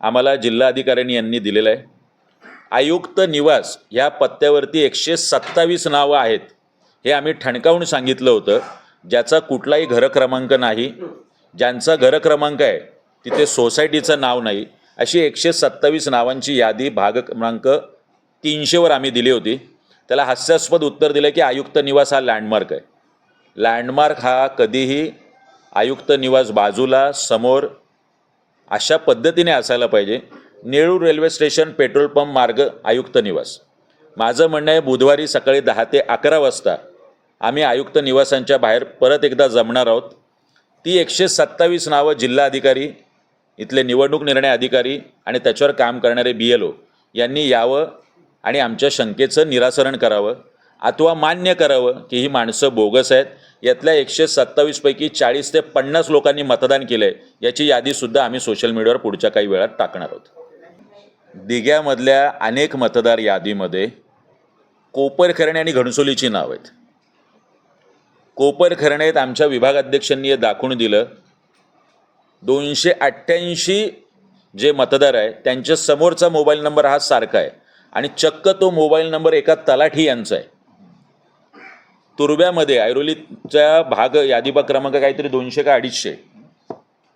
आम्हाला जिल्हाधिकाऱ्यांनी यांनी दिलेलं आहे. आयुक्त निवास या पत्त्यावरती एकशे सत्तावीस नावं आहेत. हे आम्ही ठणकावून सांगितलं होतं. ज्याचा कुठलाही घर क्रमांक नाही. ज्यांचा घर क्रमांक आहे तिथे सोसायटीचं नाव नाही. अशी एकशे सत्तावीस नावांची यादी भाग क्रमांक तीनशेवर आम्ही दिली होती. त्याला हास्यास्पद उत्तर दिलं की आयुक्त निवास हा लँडमार्क आहे. लँडमार्क हा कधीही आयुक्त निवास बाजूला समोर अशा पद्धतीने असायला पाहिजे. Nerul railway station petrol pump मार्ग आयुक्त निवास. माझं म्हणणं आहे बुधवारी सकाळी दहा ते अकरा वाजता आम्ही आयुक्त निवासांच्या बाहेर परत एकदा जमणार आहोत. ती एकशे सत्तावीस नावं जिल्हाधिकारी इथले निवडणूक निर्णय अधिकारी आणि त्याच्यावर काम करणारे बी एल ओ यांनी यावं आणि आमच्या शंकेचं निरासरण करावं. अथवा मान्य करावं की ही माणसं बोगस आहेत. यातल्या एकशे सत्तावीसपैकी चाळीस ते पन्नास लोकांनी मतदान केलं आहे याची यादीसुद्धा आम्ही सोशल मीडियावर पुढच्या काही वेळात टाकणार आहोत. दिघ्यामधल्या अनेक मतदार यादीमध्ये कोपरखरणे आणि घणसोलीची नाव आहेत. कोपरखरणेत आमच्या विभागाध्यक्षांनी हे दाखवून दिलं. दोनशे अठ्ठ्याऐंशी जे मतदार आहे त्यांच्या समोरचा मोबाईल नंबर हा सारखा आहे. आणि चक्क तो मोबाईल नंबर एका तलाठी यांचा आहे. तुर्ब्यामध्ये ऐरोलीच्या भाग यादीबा क्रमांक काहीतरी दोनशे का अडीचशे.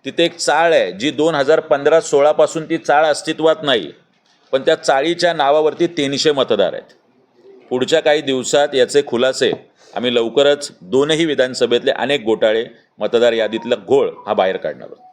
तिथे एक चाळ आहे जी दोन हजार पंधरा सोळापासून ती चाळ अस्तित्वात नाही. पण त्या चाळीच्या नावावरती तीनशे मतदार आहेत. पुढच्या काही दिवसात याचे खुलासे आम्ही लवकरच दोनही विधानसभेतले अनेक घोटाळे मतदार यादीतला घोळ हा बाहेर काढणार आहोत.